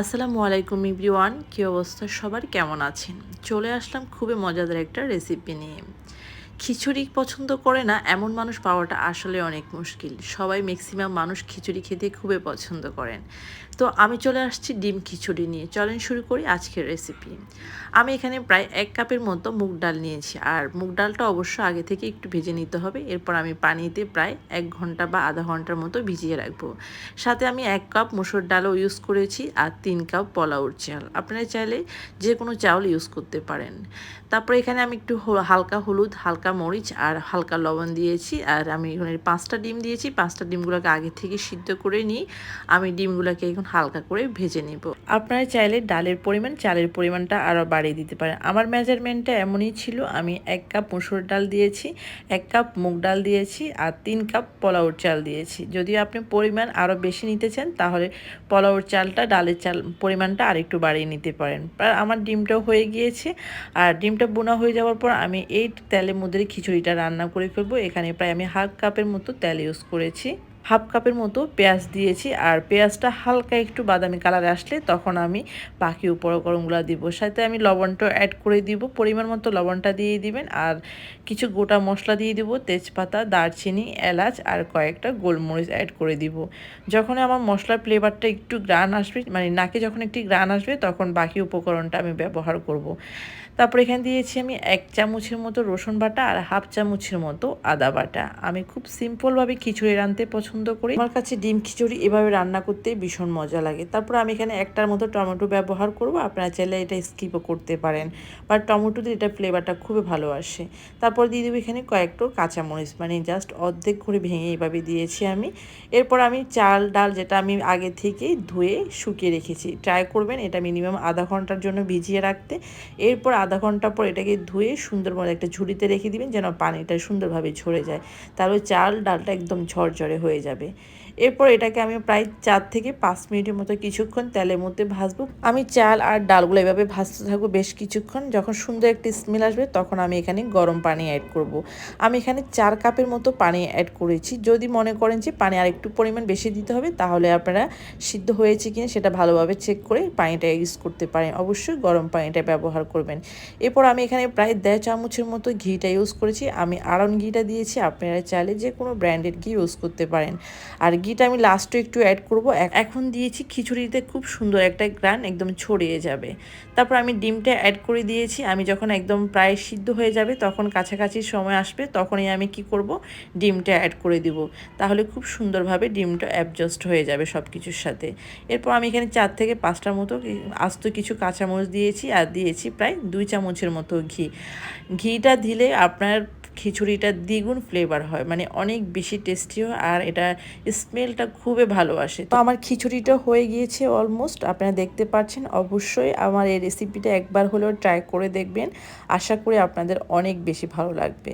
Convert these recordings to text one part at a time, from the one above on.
আসসালামু আলাইকুম ইব্রিওয়ান কী অবস্থা? সবার কেমন আছেন? চলে আসলাম খুবই মজাদার একটা রেসিপি নিয়ে। খিচুড়ি পছন্দ করে না, এমন মানুষ পাওয়াটা আসলে অনেক মুশকিল। সবাই ম্যাক্সিমাম মানুষ খিচুড়ি খেতে খুবই পছন্দ করেন। তো আমি চলে আসছি ডিম খিচুড়ি নিয়ে। চলেন শুরু করি আজকের রেসিপি আমি এখানে প্রায় এক কাপের মতো মুগ ডাল নিয়েছি। আর মুগ ডালটা অবশ্য আগে থেকে একটু ভেজে নিতে হবে। এরপর আমি পানিতে প্রায় এক ঘণ্টা বা আধা ঘণ্টার মতো ভিজিয়ে রাখব। সাথে আমি এক কাপ মুসুর ডালও ইউজ করেছি আর তিন কাপ পলাউর চাল। আপনারা চাইলে যে কোনো চাউল ইউজ করতে পারেন। তারপরে এখানে আমি একটু হালকা হলুদ, হালকা মরিচ আর হালকা লবণ দিয়েছি আর আমি এখানে পাঁচটা ডিম দিয়েছি। পাঁচটা ডিমগুলোকে আগে থেকে সিদ্ধ করে নিই। আমি ডিমগুলোকে এখন হালকা করে ভেজে নেব। আপনারা চাইলে ডালের পরিমাণ, চালের পরিমাণটা আরও বাড়িয়ে দিতে পারেন। আমার মেজারমেন্টটা এমনই ছিল, আমি এক কাপ মুসুর ডাল দিয়েছি, এক কাপ মুগ ডাল দিয়েছি আর তিন কাপ পোলাওর চাল দিয়েছি। যদি আপনি পরিমাণ আরও বেশি নিতে চান, তাহলে পোলাওর চালটা ডালের চাল পরিমাণটা আরেকটু বাড়িয়ে নিতে পারেন। আমার ডিমটাও হয়ে গিয়েছে। আর ডিমটা বোনা হয়ে যাওয়ার পর আমি এই তেলের মধ্যে খিচুড়িটা রান্না করে ফেলব। এখানে প্রায় আমি হাফ কাপের মতো তেল ইউজ করেছি। হাফ কাপের মতো পেঁয়াজ দিয়েছি আর পেঁয়াজটা হালকা একটু বাদামি কালার আসলে তখন আমি বাকি উপকরণগুলো দিব। সাথে আমি লবণটা অ্যাড করে দিব। পরিমাণ মতো লবণটা দিয়ে দিবেন আর কিছু গোটা মশলা দিয়ে দিব, তেজপাতা, দারচিনি, এলাচ আর কয়েকটা গোলমরিচ অ্যাড করে দিব। যখন আমার মশলার ফ্লেভারটা একটু গ্রান আসবে মানে নাকে যখন একটি গ্রান আসবে তখন বাকি উপকরণটা আমি ব্যবহার করব। তারপর এখানে দিয়েছি আমি এক চামচের মতো রসুন বাটা আর হাফ চামচের মতো আদা বাটা। আমি খুব সিম্পলভাবে খিচুড়ি রাঁধতে পছন্দ করি। আমার কাছে ডিম খিচুড়ি এভাবে রান্না করতে ভীষণ মজা লাগে। তারপর আমি এখানে একটার মতো টমেটো ব্যবহার করব। আপনারা চাইলে এটা স্কিপও করতে পারেন। বা টমেটো দিয়ে এটা ফ্লেভারটা খুবই ভালো আসে। তারপর দিয়ে দেবো এখানে কয়েকটা কাঁচামরিচ। মানে জাস্ট অর্ধেক করে ভেঙে এভাবে দিয়েছি আমি। এরপর আমি চাল, ডাল যেটা আমি আগে থেকেই ধুয়ে শুকিয়ে রেখেছি। ট্রাই করবেন, এটা মিনিমাম আধা ঘণ্টার জন্য ভিজিয়ে রাখতে। এরপর আধা ঘণ্টা পর এটাকে ধুয়ে সুন্দর মতো একটা ঝুড়িতে রেখে দিবেন, যেন পানিটা সুন্দরভাবে ঝরে যায়। তাহলে চাল, ডালটা একদম ঝরঝরে হয়ে যাবে। এরপর এটাকে আমি প্রায় চার থেকে পাঁচ মিনিটের মতো কিছুক্ষণ তেলের মধ্যে ভাজবো। আমি চাল আর ডালগুলো এভাবে ভাজতে থাকব বেশ কিছুক্ষণ। যখন সুন্দর একটি স্মেল আসবে তখন আমি এখানে গরম পানি অ্যাড করব। আমি এখানে চার কাপের মতো পানি অ্যাড করেছি। যদি মনে করেন যে পানি আর একটু পরিমাণ বেশি দিতে হবে, তাহলে আপনারা সিদ্ধ হয়েছে কিনা সেটা ভালোভাবে চেক করে পানিটা ইউজ করতে পারেন। অবশ্যই গরম পানিটা ব্যবহার করবেন। এরপর আমি এখানে প্রায় দেড় চামচের মতো ঘিটা ইউজ করেছি। আমি আড়ন ঘিটা দিয়েছি। আপনারা চাইলে যে কোনো ব্র্যান্ডেড ঘি ইউজ করতে পারেন আর ঘিটা আমি লাস্টে একটু অ্যাড করব। এখন দিয়েছি খিচুড়িতে খুব সুন্দর একটা গ্রান একদম ছড়িয়ে যাবে। তারপর আমি ডিমটা অ্যাড করে দিয়েছি। আমি যখন একদম প্রায় সিদ্ধ হয়ে যাবে, তখন কাছাকাছি সময় আসবে, তখনই আমি কি করব? ডিমটা অ্যাড করে দিব। তাহলে খুব সুন্দরভাবে ডিমটা অ্যাডজাস্ট হয়ে যাবে সব কিছুর সাথে। এরপর আমি এখানে চার থেকে পাঁচটার মতো আস্ত কিছু কাঁচামরিচ দিয়েছি, আর দিয়েছি প্রায় দুই চামচের মতো ঘি। ঘিটা দিলে আপনার খিচুড়িটা দ্বিগুণ ফ্লেভার হয় মানে অনেক বেশি টেস্টি হয় আর এটা স্মেলটা খুবই ভালো আসে। তো আমার খিচুড়িটা হয়ে গিয়েছে অলমোস্ট আপনারা দেখতে পাচ্ছেন, অবশ্যই আমার এই রেসিপিটা একবার হলেও ট্রাই করে দেখবেন, আশা করি আপনাদের অনেক বেশি ভালো লাগবে।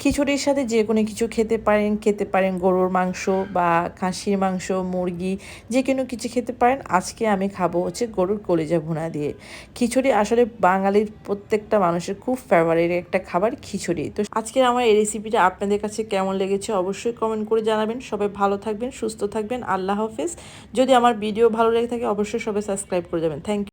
খিচুড়ির সাথে যে কোনো কিছু খেতে পারেন খেতে পারেন গরুর মাংস বা খাসির মাংস, মুরগি, যে কোনো কিছু খেতে পারেন, আজকে আমি খাব হচ্ছে গরুর কলিজা ভুনা দিয়ে। খিচুড়ি আসলে বাঙালির প্রত্যেকটা মানুষের খুব ফেভারিট একটা খাবার খিচুড়ি। তো আজকে আজকের আমার এই রেসিপিটা আপনাদের কাছে কেমন লেগেছে অবশ্যই কমেন্ট করে জানাবেন। সবাই ভালো থাকবেন, সুস্থ থাকবেন। আল্লাহ হাফেজ। যদি আমার ভিডিও ভালো লেগে থাকে, অবশ্যই সবাই সাবস্ক্রাইব করে যাবেন থ্যাংক ইউ